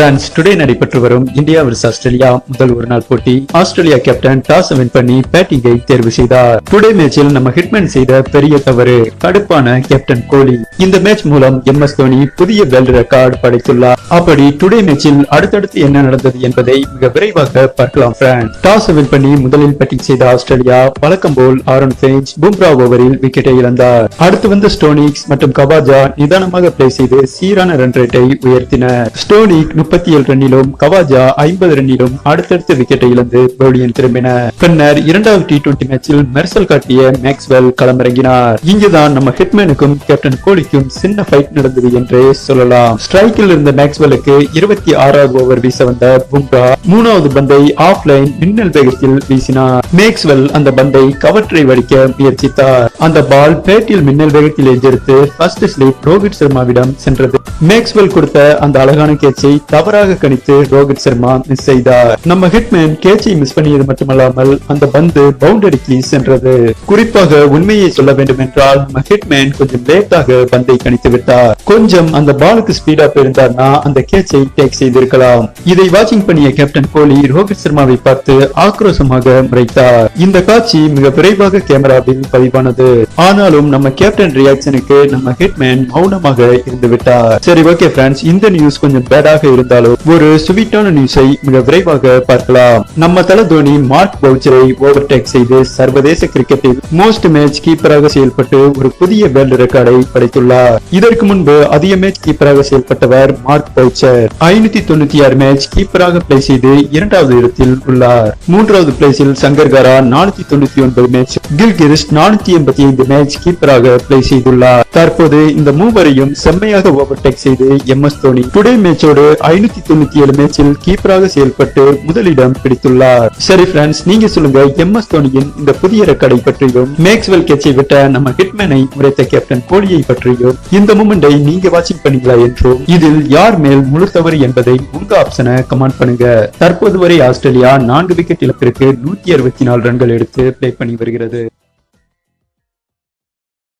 France today நடைபெற்று வரும் India vs Australia முதல் ஒருநாள் போட்டி. ஆஸ்திரேலியா கேப்டன் டாஸ் வின் பண்ணி பேட்டிங்கை தேர்வு செய்தார். டுடே மேட்சில் நம்ம ஹிட்மேன் செய்த பெரிய தவறு கடுப்பான கேப்டன் கோலி. இந்த மேட்ச் மூலம் எம் எஸ் தோனி புதிய வேர்ல்டு ரெக்கார்டு படைத்துள்ளார். அப்படி டுடே மேட்சில் அடுத்தடுத்து என்ன நடந்தது என்பதை மிக விரைவாக பார்க்கலாம் பிரான்ஸ் டாஸ் வின் பண்ணி முதலில் பேட்டிங் செய்த ஆஸ்திரேலியா வழக்கம் போல் ஆரன் பேஞ்ச் பும்ரா ஓவரில் விக்கெட்டை இழந்தார். அடுத்து வந்த ஸ்டோனிக்ஸ் மற்றும் கபாஜா நிதானமாக பிளே செய்து சீரான ரன் ரேட்டை உயர்த்தினர். ஸ்டோனிக் முப்பத்தி ஏழு ரன்னிலும் கவாஜா ஐம்பது ரன்னிலும் அடுத்தடுத்த விக்கெட்டை இழந்து பவுலியன் திரும்பினர் பின்னர் இரண்டாவது டி டுவெண்டி மேட்சில் மெர்சல் காட்டிய மேக்ஸ்வெல் களமிறங்கினார். இங்குதான் நம்ம ஹிட்மேனுக்கும் கேப்டன் கோலிக்கும் சின்ன ஃபைட் நடந்தது என்றே சொல்லலாம். ஸ்ட்ரைக்கில் இருந்த மேக்ஸ்வெலுக்கு இருபத்தி ஆறாவது ஓவர் வீச வந்த பும்ரா மூணாவது பந்தை ஆஃப் லைன் மின்னல் வேகத்தில் வீசினார். மேக்ஸ்வெல் அந்த பந்தை கவற்றை வடிக்க முயற்சித்தார். அந்த பால் பேட்டில் மின்னல் வேகத்தில் எதிர்த்து ஃபர்ஸ்ட் ஸ்லிப் ரோஹித் சர்மாவிடம் சென்றது. மேக்ஸ்வெல் கொடுத்த அந்த அழகான கேட்சை தவறாக கணித்து ரோஹித் சர்மா மிஸ் செய்தார். நம்ம ஹிட்மேன் கேட்சை மிஸ் பண்ணியது மட்டுமல்லாமல் அந்த பந்து பவுண்டரிக்கு சென்றது. குறிப்பாக உண்மையை சொல்ல வேண்டும் என்றால் நம்ம ஹிட்மேன் கொஞ்சம் லேட்டாக பந்தை கணித்து விட்டார். கொஞ்சம் அந்த பாலுக்கு ஸ்பீடா போயிருந்தார்னா அந்த கேட்சை டேக் செய்திருக்கலாம். இதை வாட்சிங் பண்ணிய கேப்டன் கோலி ரோஹித் சர்மாவை பார்த்து ஆக்ரோஷமாக முறைத்தார். இந்த காட்சி மிக விரைவாக கேமராவில் பதிவானது. ஆனாலும் நம்ம கேப்டன் ரியாக்ஷனுக்கு நம்ம ஹிட்மேன் மௌனமாக இருந்து விட்டார். சரி ஓகே ஃப்ரெண்ட்ஸ் இந்த நியூஸ் கொஞ்சம் பேடாக இருந்தாலும் ஒரு ஸ்வீட்டான நியூஸை மிக விரைவாக பார்க்கலாம். நம்ம தல தோனி மார்க் பவுச்சரை ஓவர்டேக் செய்து சர்வதேச கிரிக்கெட்டில் மோஸ்ட் மேட்ச் கீப்பராக செயல்பட்டு ஒரு புதிய வேர்ல்டு ரெக்கார்டை படைத்துள்ளார். இதற்கு முன்பு அதிக மேட்ச் கீப்பராக செயல்பட்டவர் மார்க் பவுச்சர். ஐநூத்தி தொண்ணூத்தி ஆறு மேட்ச் கீப்பராக பிளே செய்து இரண்டாவது இடத்தில் உள்ளார். மூன்றாவது பிளேஸில் சங்கர்காரா நானூத்தி தொண்ணூத்தி ஒன்பது மேட்ச் கில்கிரிஸ்ட் நானூத்தி எண்பத்தி ஐந்து மேட்ச் கீப்பராக பிளே செய்துள்ளார். தற்போது இந்த மூவரையும் செம்மையாக ஓவர்டேக் செய்து எம் எஸ் தோனி டுடே மேட்சோடு ஐநூத்தி தொண்ணூத்தி ஏழு மேட்சில் கீப்பராக செயல்பட்டு முதலிடம் பிடித்துள்ளார். சரி ஃப்ரெண்ட்ஸ் நீங்க சொல்லுங்க எம் எஸ் தோனியின் இந்த புதிய ரெக்கார்டை பற்றியும் மேக்ஸ்வெல் கேட்சை விட்ட நம்ம ஹிட்மேனை முறைத்த கேப்டன் கோலியை பற்றியும் இந்த மூமெண்டை நீங்க வாட்சிங் பண்ணீங்களா என்றும் இதில் யார் மேல் முழு தவறு என்பதை உங்க ஆப்ஷனை கமெண்ட் பண்ணுங்க. தற்போது வரை ஆஸ்திரேலியா நான்கு விக்கெட் இழப்பிற்கு நூத்தி அறுபத்தி நாலு ரன்கள் எடுத்து பிளே பண்ணி வருகிறது.